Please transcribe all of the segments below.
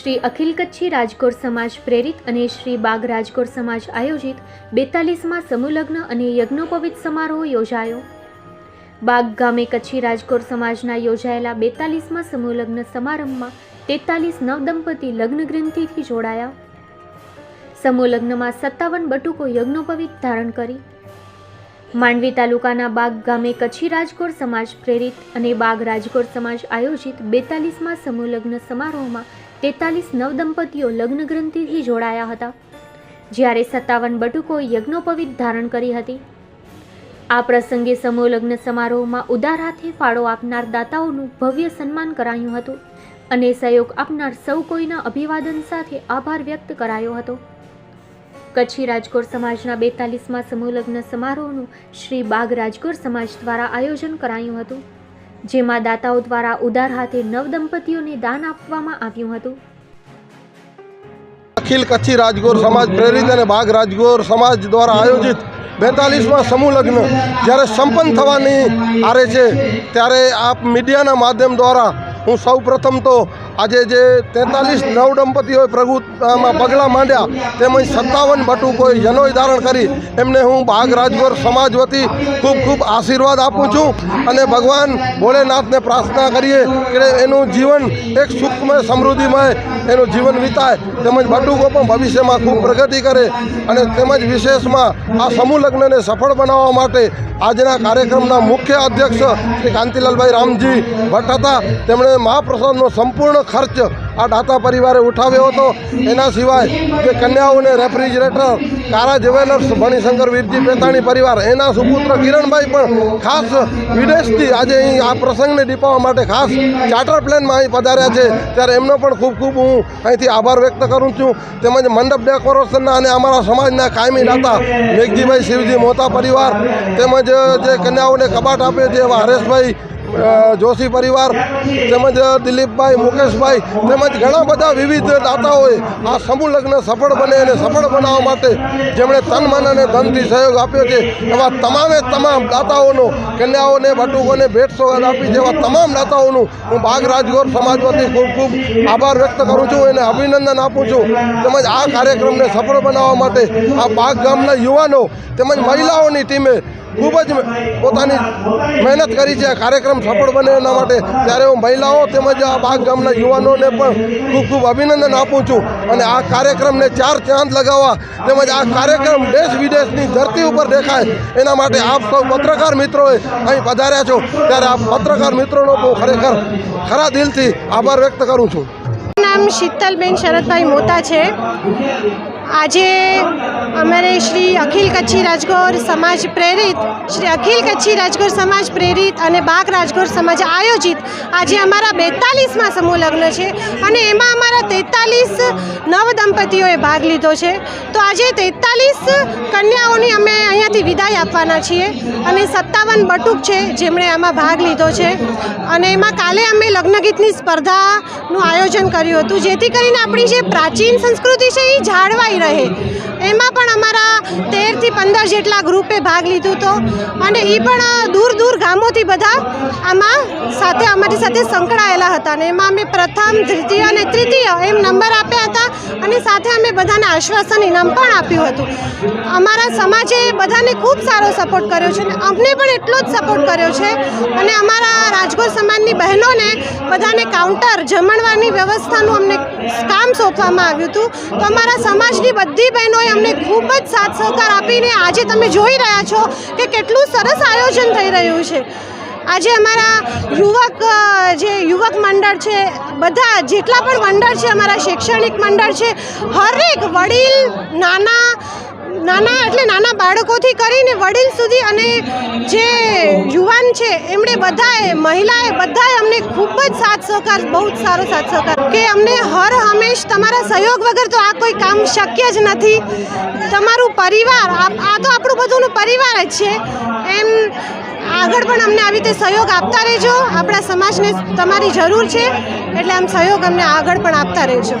શ્રી અખિલ કચ્છી રાજકોટ સમાજ પ્રેરિત અને શ્રી બાગ રાજકોટ સમાજ આયોજિત બેતાલીસમાં સમૂહલગ્ન અને યજ્ઞોપવિત સમારોહ યોજાયો. બાગ ગામે કચ્છી રાજકોટ સમાજના યોજાયેલા બેતાલીસમાં સમૂહલગ્ન સમારંભમાં તેતાલીસ નવદંપતી લગ્ન ગ્રંથિથી જોડાયા. સમૂહલગ્નમાં સત્તાવન બટુકો યજ્ઞોપવિત ધારણ કરી. માંડવી તાલુકાના બાગ ગામે કચ્છી રાજકોટ સમાજ પ્રેરિત અને બાગ રાજકોટ સમાજ આયોજિત બેતાલીસમાં સમૂહલગ્ન સમારોહમાં તેતાલીસ નવદંપતીઓ લગ્ન ગ્રંથિથી જોડાયા હતા. જ્યારે સત્તાવન બટુકો યજ્ઞોપવિત ધારણ કરી હતી. આ પ્રસંગે સમૂહલગ્ન સમારોહમાં ઉદાર હાથે ફાળો આપનાર દાતાઓનું ભવ્ય સન્માન કરાયું હતું અને સહયોગ આપનાર સૌ કોઈના અભિવાદન સાથે આભાર વ્યક્ત કરાયો હતો. કચ્છી રાજકોટ સમાજના બેતાલીસમાં સમૂહલગ્ન સમારોહનું શ્રી બાગ રાજકોટ સમાજ દ્વારા આયોજન કરાયું હતું. જેમાં દાતાઓ દ્વારા ઉદાર હાથે નવદંપતીઓને દાન આપવામાં આવ્યું હતું. અખિલ કચ્છી રાજગોર સમાજ પ્રેરિત અને ભાગ રાજગોર સમાજ દ્વારા આયોજિત બેતાલીસમાં સમૂહ લગ્ન જ્યારે સંપન્ન થવાની આરે છે, ત્યારે આપ મીડિયાના માધ્યમ દ્વારા હું સૌ પ્રથમ તો આજે જે તેતાલીસ નવ દંપતીઓએ પ્રભુતામાં પગલાં માંડ્યા તેમજ સત્તાવન બટુકોએ જનોય ધારણ કરી. એમને હું રાજગોર સમાજ વતી ખૂબ ખૂબ આશીર્વાદ આપું છું અને ભગવાન ભોળેનાથને પ્રાર્થના કરીએ કે એનું જીવન એક સુખમય સમૃદ્ધિમય એનું જીવન વિતાય. તેમજ બટુકો પણ ભવિષ્યમાં ખૂબ પ્રગતિ કરે અને તેમજ વિશેષમાં આ સમૂહ લગ્નને સફળ બનાવવા માટે આજના કાર્યક્રમના મુખ્ય અધ્યક્ષ શ્રી કાંતિલાલભાઈ રામજી ભટ્ટ હતા. તેમણે મહાપ્રસાદનો સંપૂર્ણ ખર્ચ આ દાતા પરિવારે ઉઠાવ્યો હતો. એના સિવાય જે કન્યાઓને રેફ્રિજરેટર, કારા જ્વેલર્સ ભણીશંકર વીરજી પેતાણી પરિવાર, એના સુપુત્ર કિરણભાઈ પણ ખાસ વિદેશથી આજે અહીં આ પ્રસંગને દીપાવવા માટે ખાસ ચાર્ટર પ્લેનમાં અહીં પધાર્યા છે. ત્યારે એમનો પણ ખૂબ ખૂબ હું અહીંથી આભાર વ્યક્ત કરું છું. તેમજ મંડપ ડેકોરેશનના અને અમારા સમાજના કાયમી દાતા મેઘજીભાઈ શિવજી મોતા પરિવાર, તેમજ જે કન્યાઓને કબાટ આપે છે એવા હરેશભાઈ જોશી પરિવાર તેમજ દિલીપભાઈ, મુકેશભાઈ તેમજ ઘણા બધા વિવિધ દાતાઓએ આ સમૂહ લગ્ન સફળ બને અને સફળ બનાવવા માટે જેમણે તન, મન અને ધનથી સહયોગ આપ્યો છે. એવા તમામે તમામ દાતાઓનો, કન્યાઓને ભટુકોને ભેટ સોગાદ આપી જેવા તમામ દાતાઓનું હું બાગ રાજગોર સમાજ વતી ખૂબ ખૂબ આભાર વ્યક્ત કરું છું એને અભિનંદન આપું છું. તેમજ આ કાર્યક્રમને સફળ બનાવવા માટે આ બાગ ગામના યુવાનો તેમજ મહિલાઓની ટીમે ખૂબ જ પોતાની મહેનત કરી છે. કાર્યક્રમ સફળ બને એના માટે ત્યારે હું મહિલાઓ તેમજ આ બાગ ગામના યુવાનોને પણ ખૂબ ખૂબ અભિનંદન આપું છું. અને આ કાર્યક્રમને ચાર ચાંદ લગાવવા તેમજ આ કાર્યક્રમ દેશ વિદેશની ધરતી ઉપર દેખાય એના માટે આપ સૌ પત્રકાર મિત્રોએ અહીં પધાર્યા છો. ત્યારે આ પત્રકાર મિત્રોનો હું ખરેખર ખરા દિલથી આભાર વ્યક્ત કરું છું. નામ શીતલબેન શરદભાઈ મોતા છે. આજે અમારે શ્રી અખિલ કચ્છી રાજગોર સમાજ પ્રેરિત, શ્રી અખિલ કચ્છી રાજગોર સમાજ પ્રેરિત અને બાગ રાજગોર સમાજ આયોજિત આજે અમારા બેતાલીસમાં સમૂહ લગ્ન છે અને એમાં અમારા તેતાલીસ નવ દંપતીઓએ ભાગ લીધો છે. તો આજે તેતાલીસ કન્યાઓની અમે અહીંયાથી વિદાય આપવાના છીએ અને સત્તાવન બટુક છે જેમણે આમાં ભાગ લીધો છે. અને એમાં કાલે અમે લગ્નગીતની સ્પર્ધાનું આયોજન કર્યું હતું. જેથી કરીને આપણી જે પ્રાચીન સંસ્કૃતિ છે એ જાળવાઈ રહે. એમાં પણ તેરથી પંદર જેટલા ગ્રુપે ભાગ લીધો હતો અને એ પણ દૂર દૂર ગામોથી બધા આમાં સાથે, અમારી સાથે સંકળાયેલા હતા. અને એમાં અમે પ્રથમ, દ્વિતીય અને તૃતીય એમ નંબર આપ્યા હતા. અને સાથે અમે બધાને આશ્વાસન, ઇનામ પણ આપ્યું હતું. અમારા સમાજે બધાને ખૂબ સારો સપોર્ટ કર્યો છે. અને અમને પણ એટલો જ સપોર્ટ કર્યો છે. અને અમારા રાજકોટ સમાજની બહેનોને બધાને કાઉન્ટર જમણવાની વ્યવસ્થાનું અમને કામ સોંપવામાં આવ્યું હતું. તો અમારા સમાજની બધી બહેનોએ અમને ખૂબ જ સાથ સહકાર આપીને આજે તમે જોઈ રહ્યા છો કે કેટલું સરસ આયોજન થઈ રહ્યું છે. આજે અમારા યુવક જે યુવક મંડળ છે, બધા જેટલા પણ મંડળ છે, અમારા શૈક્ષણિક મંડળ છે, હરેક વડીલ, નાના નાના એટલે નાના બાળકોથી કરીને વડીલ સુધી અને જે યુવાન છે, એમણે બધાએ, મહિલાએ બધાએ અમને ખૂબ જ સાથ સહકાર, બહુ જ સારો સાથ સહકાર કે અમને હર હંમેશ તમારા સહયોગ વગર તો આ કોઈ કામ શક્ય જ નથી. તમારું પરિવાર આ તો આપણું બધુંનું પરિવાર જ છે. એમ આગળ પણ અમને આવી રીતે સહયોગ આપતા રહેજો. આપણા સમાજને તમારી જરૂર છે, એટલે આમ સહયોગ અમને આગળ પણ આપતા રહેજો.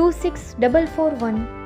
26441